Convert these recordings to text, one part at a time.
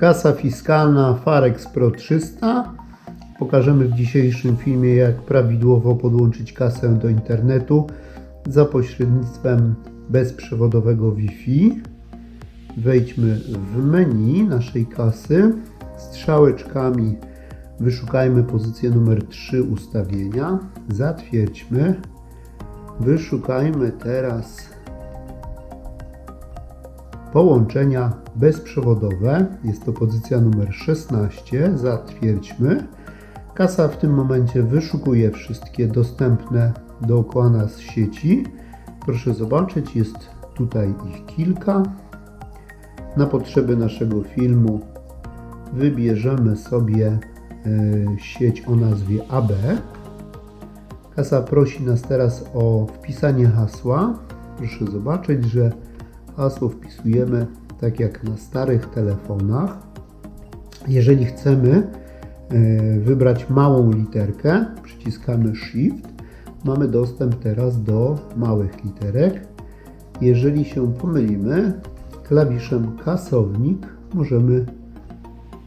Kasa fiskalna Farex Pro 300. Pokażemy w dzisiejszym filmie, jak prawidłowo podłączyć kasę do internetu za pośrednictwem bezprzewodowego Wi-Fi. Wejdźmy w menu naszej kasy. Strzałeczkami wyszukajmy pozycję numer 3 ustawienia. Zatwierdźmy. Wyszukajmy teraz połączenia bezprzewodowe. Jest to pozycja numer 16. Zatwierdźmy. Kasa w tym momencie wyszukuje wszystkie dostępne dookoła nas sieci. Proszę zobaczyć, jest tutaj ich kilka. Na potrzeby naszego filmu wybierzemy sobie e, sieć o nazwie AB. Kasa prosi nas teraz o wpisanie hasła. Proszę zobaczyć, że hasło wpisujemy tak jak na starych telefonach. Jeżeli chcemy e, wybrać małą literkę, przyciskamy Shift. Mamy dostęp teraz do małych literek. Jeżeli się pomylimy, klawiszem kasownik możemy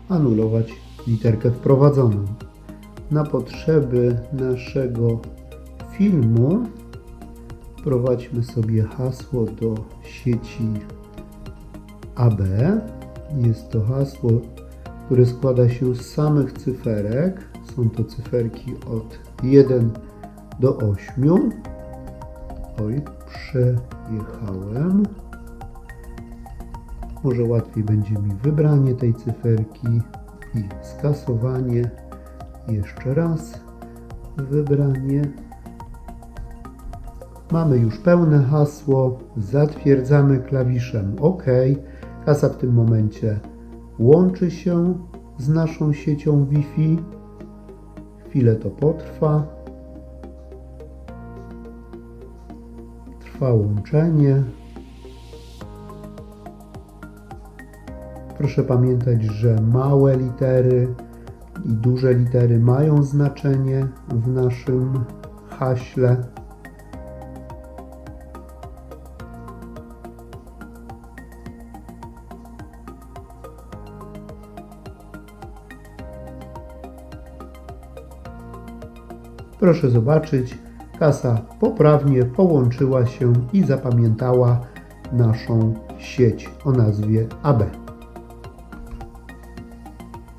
anulować literkę wprowadzoną. Na potrzeby naszego filmu wprowadźmy sobie hasło do sieci AB. Jest to hasło, które składa się z samych cyferek. Są to cyferki od 1 do 8. Oj, przejechałem. Może łatwiej będzie mi wybranie tej cyferki i skasowanie. Jeszcze raz wybranie. Mamy już pełne hasło. Zatwierdzamy klawiszem OK. Kasa w tym momencie łączy się z naszą siecią Wi-Fi. Chwilę to potrwa. Trwa łączenie. Proszę pamiętać, że małe litery i duże litery mają znaczenie w naszym haśle. Proszę zobaczyć, kasa poprawnie połączyła się i zapamiętała naszą sieć o nazwie AB.